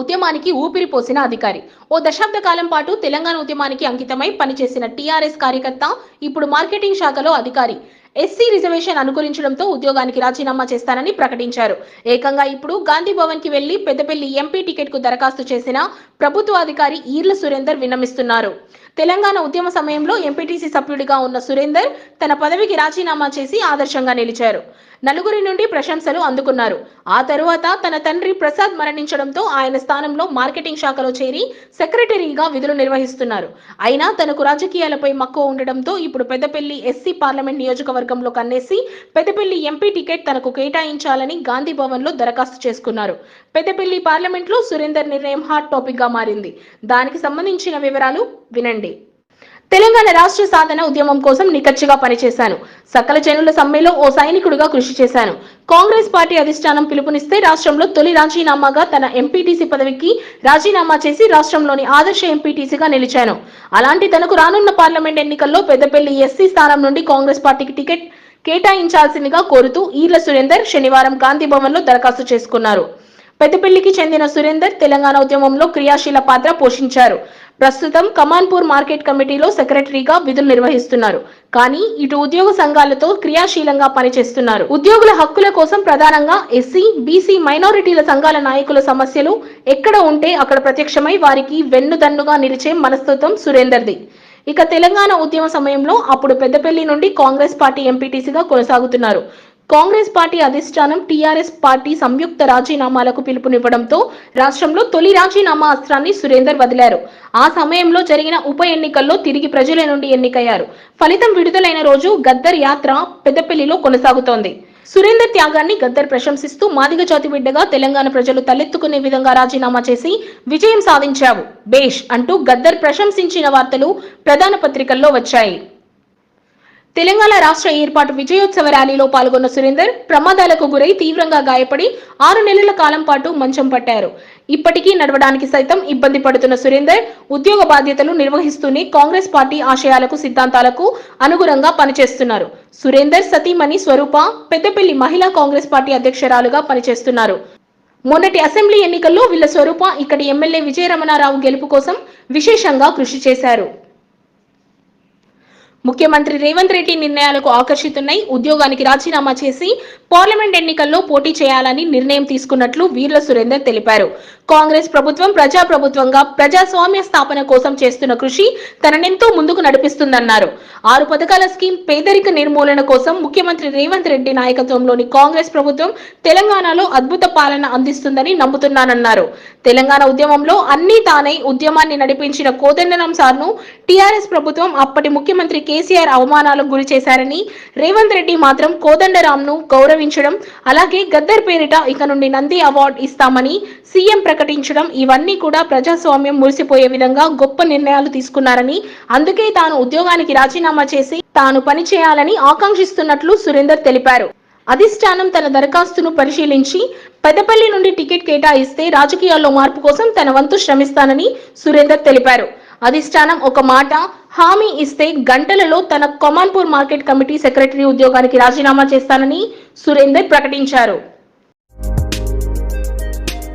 ఉద్యమానికి ఊపిరి పోసిన అధికారి. ఓ దశాబ్ద కాలం పాటు తెలంగాణ ఉద్యమానికి అంకితమై పనిచేసిన టీఆర్ఎస్ కార్యకర్త ఇప్పుడు మార్కెటింగ్ శాఖలో అధికారి. ఎస్సీ రిజర్వేషన్ అనుకూలించడంతో ఉద్యోగానికి రాజీనామా చేస్తానని ప్రకటించారు. ఏకంగా ఇప్పుడు గాంధీ భవన్కి వెళ్ళి పెద్దపల్లి ఎంపీ టికెట్కు దరఖాస్తు చేసిన ప్రభుత్వ అధికారి ఈర్ల సురేందర్ విన్నమిస్తున్నారు. తెలంగాణ ఉద్యమ సమయంలో ఎంపీటీసీ సభ్యుడిగా ఉన్న సురేందర్ తన పదవికి రాజీనామా చేసి ఆదర్శంగా నిలిచారు. నలుగురి నుండి ప్రశంసలు అందుకున్నారు. ఆ తరువాత తన తండ్రి ప్రసాద్ మరణించడంతో ఆయన స్థానంలో మార్కెటింగ్ శాఖలో చేరి సెక్రటరీగా విధులు నిర్వహిస్తున్నారు. అయినా తనకు రాజకీయాలపై మక్కువ ఉండడంతో ఇప్పుడు పెద్దపల్లి ఎస్సీ పార్లమెంట్ నియోజకవర్గంలో కన్నేసి పెద్దపల్లి ఎంపీ టికెట్ తనకు కేటాయించాలని గాంధీ భవన్లో దరఖాస్తు చేసుకున్నారు. పెద్దపల్లి పార్లమెంట్లో సురేందర్ నిర్ణయం హాట్ టాపిక్గా మారింది. దానికి సంబంధించిన వివరాలు వినండి. తెలంగాణ రాష్ట్ర సాధన ఉద్యమం కోసం నికచ్చిగా పనిచేశాను. సకల జనుల సమ్మెలో ఓ సైనికుడిగా కృషి చేశాను. కాంగ్రెస్ పార్టీ అధిష్టానం పిలుపునిస్తే రాష్ట్రంలో తొలి రాజీనామాగా తన ఎంపీటీసీ పదవికి రాజీనామా చేసి రాష్ట్రంలోని ఆదర్శ ఎంపీటీసీగా నిలిచాను. అలాంటి తనకు రానున్న పార్లమెంట్ ఎన్నికల్లో పెద్దపల్లి ఎస్సీ స్థానం నుండి కాంగ్రెస్ పార్టీకి టికెట్ కేటాయించాల్సిందిగా కోరుతూ ఈర్ల సురేందర్ శనివారం గాంధీ భవన్లో దరఖాస్తు చేసుకున్నారు. పెద్దపల్లికి చెందిన సురేందర్ తెలంగాణ ఉద్యమంలో క్రియాశీల పాత్ర పోషించారు. ప్రస్తుతం కమాన్పూర్ మార్కెట్ కమిటీలో సెక్రటరీగా విధులు నిర్వహిస్తున్నారు. కానీ ఇటు ఉద్యోగ సంఘాలతో క్రియాశీలంగా పనిచేస్తున్నారు. ఉద్యోగుల హక్కుల కోసం ప్రధానంగా ఎస్సీ బీసీ మైనారిటీల సంఘాల నాయకుల సమస్యలు ఎక్కడ ఉంటే అక్కడ ప్రత్యక్షమై వారికి వెన్నుదన్నుగా నిలిచే మనస్తత్వం సురేందర్ది. ఇక తెలంగాణ ఉద్యమ సమయంలో అప్పుడు పెద్దపల్లి నుండి కాంగ్రెస్ పార్టీ ఎంపీటీసీగా కొనసాగుతున్నారు. కాంగ్రెస్ పార్టీ అధిష్టానం టీఆర్ఎస్ పార్టీ సంయుక్త రాజీనామాలకు పిలుపునివ్వడంతో రాష్ట్రంలో తొలి రాజీనామా అస్త్రాన్ని సురేందర్ వదిలారు. ఆ సమయంలో జరిగిన ఉప ఎన్నికల్లో తిరిగి ప్రజల నుండి ఎన్నికయ్యారు. ఫలితం విడుదలైన రోజు గద్దర్ యాత్ర పెద్దపల్లిలో కొనసాగుతోంది. సురేందర్ త్యాగాన్ని గద్దర్ ప్రశంసిస్తూ మాదిగ జాతి బిడ్డగా తెలంగాణ ప్రజలు తలెత్తుకునే విధంగా రాజీనామా చేసి విజయం సాధించావు. బేష్ అంటూ గద్దర్ ప్రశంసించిన వార్తలు ప్రధాన పత్రికల్లో వచ్చాయి. తెలంగాణ రాష్ట్ర ఏర్పాటు విజయోత్సవ ర్యాలీలో పాల్గొన్న సురేందర్ ప్రమాదాలకు గురై తీవ్రంగా గాయపడి ఆరు నెలల కాలం పాటు మంచం పట్టారు. ఇప్పటికీ నడవడానికి సైతం ఇబ్బంది పడుతున్న సురేందర్ ఉద్యోగ బాధ్యతలు నిర్వహిస్తూనే కాంగ్రెస్ పార్టీ ఆశయాలకు సిద్ధాంతాలకు అనుగుణంగా పనిచేస్తున్నారు. సురేందర్ సతీమణి స్వరూప పెద్దపల్లి మహిళా కాంగ్రెస్ పార్టీ అధ్యక్షురాలుగా పనిచేస్తున్నారు. మొన్నటి అసెంబ్లీ ఎన్నికల్లో వీళ్ళ స్వరూప ఇక్కడి ఎమ్మెల్యే విజయరమణారావు గెలుపు కోసం విశేషంగా కృషి చేశారు. ముఖ్యమంత్రి రేవంత్ రెడ్డి నిర్ణయాలకు ఆకర్షితున్నై ఉద్యోగానికి రాజీనామా చేసి పార్లమెంట్ ఎన్నికల్లో పోటీ చేయాలని నిర్ణయం తీసుకున్నట్లు వీర్ల సురేందర్ తెలిపారు. కాంగ్రెస్ ప్రభుత్వం ప్రజా ప్రభుత్వంగా ప్రజాస్వామ్య స్థాపన కోసం చేస్తున్న కృషి తననెంతో ముందుకు నడిపిస్తుందన్నారు. ఆరు పథకాల స్కీమ్ పేదరిక నిర్మూలన కోసం ముఖ్యమంత్రి రేవంత్ రెడ్డి నాయకత్వంలోని కాంగ్రెస్ ప్రభుత్వం తెలంగాణలో అద్భుత పాలన అందిస్తుందని నమ్ముతున్నానన్నారు. తెలంగాణ ఉద్యమంలో అన్ని తానై ఉద్యమాన్ని నడిపించిన కోదండరాం సార్ను టీఆర్ఎస్ ప్రభుత్వం అప్పటి ముఖ్యమంత్రి కేసీఆర్ అవమానాలకు గురి చేశారని రేవంత్ రెడ్డి మాత్రం కోదండరాంను గౌరవించడం అలాగే గద్దర్ పేరిట ఇక నుండి నంది అవార్డు ఇస్తామని సీఎం ప్రకటించడం ఇవన్నీ కూడా ప్రజాస్వామ్యం మురిసిపోయే విధంగా గొప్ప నిర్ణయాలు తీసుకున్నారని అందుకే తాను ఉద్యోగానికి రాజీనామా చేసి తాను పనిచేయాలని ఆకాంక్షిస్తున్నట్లు సురేందర్ తెలిపారు. అధిష్టానం తన దరఖాస్తును పరిశీలించి పెద్దపల్లి నుండి టికెట్ కేటాయిస్తే రాజకీయాల్లో మార్పు కోసం తన వంతు శ్రమిస్తానని సురేందర్ తెలిపారు. అధిష్టానం ఒక మాట హామీ ఇస్తే గంటలలో తన కొమాన్పూర్ మార్కెట్ కమిటీ సెక్రటరీ ఉద్యోగానికి రాజీనామా చేస్తానని సురేందర్ ప్రకటించారు.